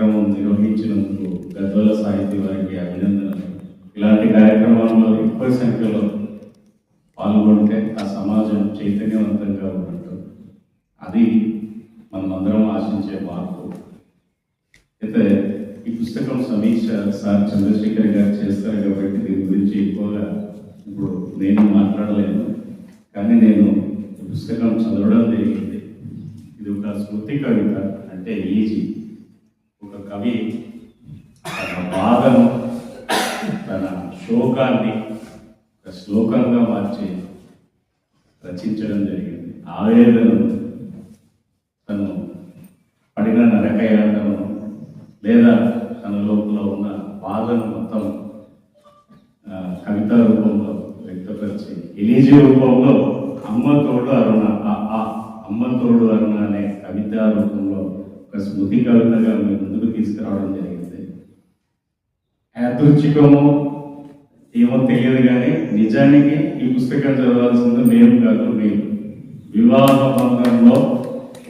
కార్యక్రమం నిర్వహించినందుకు పెద్దల సాహితీ వారికి అభినందనలు. ఇలాంటి కార్యక్రమాల్లో ఎక్కువ సంఖ్యలో పాల్గొంటే ఆ సమాజం చైతన్యవంతంగా ఉన్నట్టు. అది మనమందరం ఆశించే మార్పు. అయితే ఈ పుస్తకం సమీక్ష సార్ చంద్రశేఖర్ గారు చేస్తారు కాబట్టి దీని గురించి ఎక్కువగా ఇప్పుడు నేను మాట్లాడలేను. కానీ నేను పుస్తకం చదవడం జరిగింది. ఇది ఒక స్మృతి కవిత అంటే ఈజీ. కవి తన బాధను తన శోకాన్ని ఒక శ్లోకంగా మార్చి రచించడం జరిగింది. ఆవేదనను తను పడిన నరకయాతను లేదా తన లోపల ఉన్న బాధను మొత్తం కవిత రూపంలో వ్యక్తపరిచి ఎలీజీ రూపంలో అమ్మ తోడు అరుణ ఆ, అమ్మ తోడు అరుణ అనే కవిత రూపంలో ఒక స్మృతి కవితగా మీ తీసుకురావడం జరిగింది. యాదృచ్ఛికమో ఏమో తెలియదు కానీ నిజానికి ఈ పుస్తకం చదవాల్సింది మేము కాదు మీరు వివాహ బంధంలో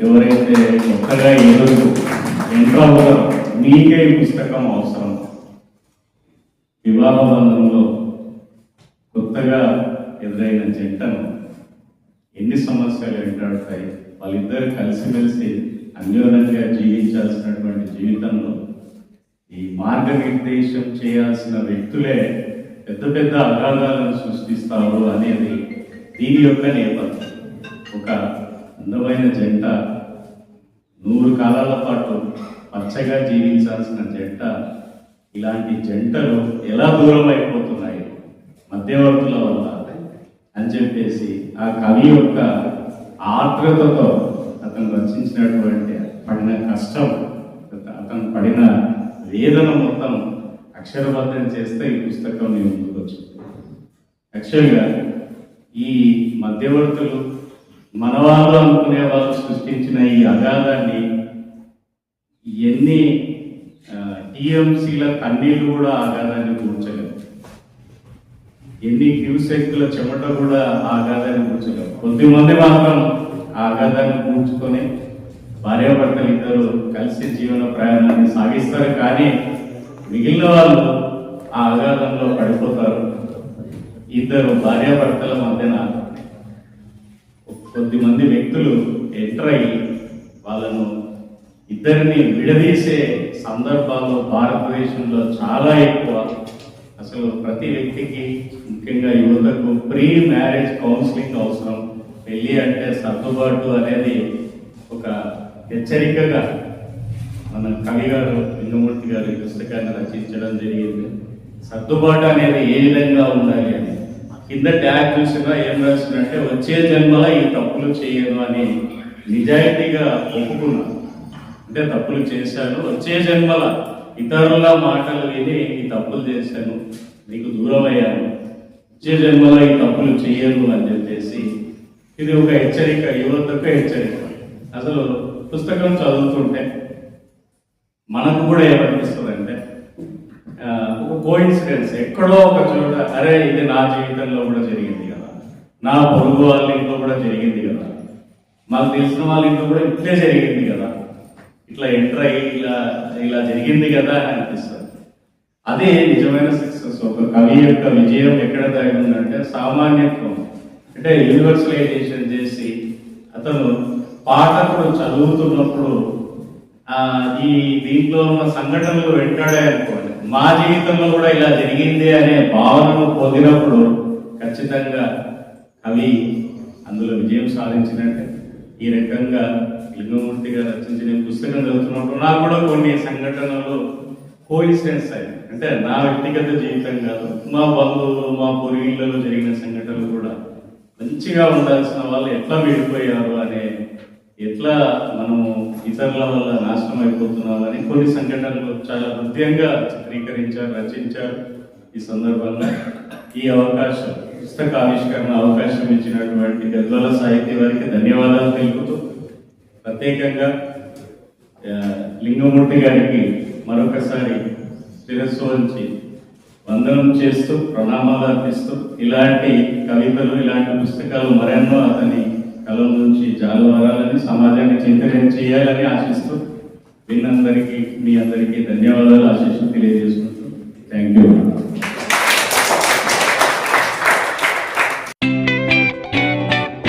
ఎవరైతే కొత్తగా ఎదురు ఎంటర్ అవుతారో మీకే ఈ పుస్తకం అవసరం. వివాహ బంధంలో కొత్తగా ఎదురైన జంటను ఎన్ని సమస్యలు ఎంటాడుతాయి వాళ్ళిద్దరు కలిసిమెలిసి అన్యోన్యంగా జీవించాల్సినటువంటి జీవితంలో ఈ మార్గనిర్దేశం చేయాల్సిన వ్యక్తులే పెద్ద పెద్ద అగాధాలను సృష్టిస్తారు అనేది దీని యొక్క నేపథ్యం. ఒక అందమైన జంట నూరు కాలాల పాటు పచ్చగా జీవించాల్సిన జంట ఇలాంటి జంటలు ఎలా దూరం అయిపోతున్నాయి మధ్యవర్తుల వల్ల అని చెప్పేసి ఆ కవి యొక్క ఆర్ద్రతతో అతను రచించినటువంటి పడిన కష్టం అతను పడిన వేదన మొత్తం అక్షరబద్ధం చేస్తే ఈ పుస్తకం నేను ముందుకు యాక్చువల్గా ఈ మధ్యవర్తులు మనవాళ్ళు అనుకునే వాళ్ళు సృష్టించిన ఈ అగాధాన్ని ఎన్ని టీఎంసీల కన్నీళ్ళు కూడా ఆగాధాన్ని కూర్చలేవు. ఎన్ని క్యూసెక్ల చెమట కూడా ఆగాధాన్ని కూర్చలేవు. కొద్దిమంది మాత్రం ఆ ఆగాధాన్ని కూర్చుకొని భార్యాభర్తలు ఇద్దరు కలిసి జీవన ప్రయాణాన్ని సాగిస్తారు. కానీ మిగిలిన వాళ్ళు ఆ అగాధంలో పడిపోతారు. ఇద్దరు భార్యాభర్తల మధ్యన కొద్దిమంది వ్యక్తులు ఎంటర్ అయ్యి వాళ్ళను ఇద్దరిని విడదీసే సందర్భాలు భారతదేశంలో చాలా ఎక్కువ. అసలు ప్రతి వ్యక్తికి ముఖ్యంగా యువతకు ప్రీ మ్యారేజ్ కౌన్సిలింగ్ అవసరం. పెళ్ళి అంటే సర్దుబాటు అనేది ఒక హెచ్చరికగా మన కవి గారు లింగమూర్తి గారు ఈ పుస్తకాన్ని రచించడం జరిగింది. సర్దుబాటు అనేది ఏ విధంగా ఉండాలి అని. కింద ట్యాగ్ చూసినా ఏం రాసినంటే వచ్చే జన్మలో ఈ తప్పులు చేయను అని నిజాయితీగా ఒప్పుకున్నాను అంటే తప్పులు చేశాను వచ్చే జన్మల ఇతరుల మాటలు విని ఈ తప్పులు చేశాను నీకు దూరం అయ్యాను వచ్చే జన్మలో ఈ తప్పులు చేయను అని చెప్పేసి ఇది ఒక హెచ్చరిక యువతకు హెచ్చరిక. అసలు పుస్తకం చదువుతుంటే మనకు కూడా ఏమనిపిస్తుంది అంటే ఒక కోయిన్సిడెన్స్ ఎక్కడో ఒక చోట అరే ఇది నా జీవితంలో కూడా జరిగింది కదా. నా పొరుగు వాళ్ళ ఇంట్లో కూడా జరిగింది కదా. మాకు తెలిసిన వాళ్ళ ఇంట్లో కూడా ఇట్లే జరిగింది కదా. ఇట్లా ఎంటర్ అయ్యి ఇలా ఇలా జరిగింది కదా అని అనిపిస్తుంది. అదే నిజమైన సక్సెస్ ఒక కవి యొక్క విజయం ఎక్కడ దాగి సామాన్యత్వం అంటే యూనివర్సలైజేషన్ చేసి అతను పాఠకుడు చదువుతున్నప్పుడు ఈ దీంట్లో ఉన్న సంఘటనలు వెంటాడే అనుకోండి. మా జీవితంలో కూడా ఇలా జరిగింది అనే భావనను పొందినప్పుడు ఖచ్చితంగా కవి అందులో విజయం సాధించినట్టే. ఈ రకంగా లింగమూర్తి గారు రచించిన పుస్తకం చదువుతున్నప్పుడు నాకు కూడా కొన్ని సంఘటనలు కోయిన్సిడెన్స్ అయ్యాయి. అంటే నా వ్యక్తిగత జీవితం కాదు మా బంధువులు మా పూర్వీకులలో జరిగిన సంఘటనలు కూడా. మంచిగా ఉండాల్సిన వాళ్ళు ఎట్లా విడిపోయారు అనే ఎట్లా మనము ఇతరుల వల్ల నాశనం అయిపోతున్నాం అని కొన్ని సంఘటనలు చాలా హృదయంగా చిత్రీకరించారు రచించారు ఈ సందర్భంగా. ఈ అవకాశం పుస్తక ఆవిష్కరణ అవకాశం ఇచ్చినటువంటి గద్వాల సాహిత్య వారికి ధన్యవాదాలు తెలుపుతూ ప్రత్యేకంగా లింగమూర్తి గారికి మరొకసారి శిరస్సు వంచి వందనం చేస్తూ ప్రణామాలు అర్పిస్తూ ఇలాంటి కవితలు ఇలాంటి పుస్తకాలు మరెన్నో అతని కలం నుంచి జాలువారాలని సమాజాన్ని చింతన చేయాలని ఆశిస్తూ విన్నందరికీ మీ అందరికీ ధన్యవాదాలు ఆశిస్తూ తెలియజేసుకుంటూ. Thank you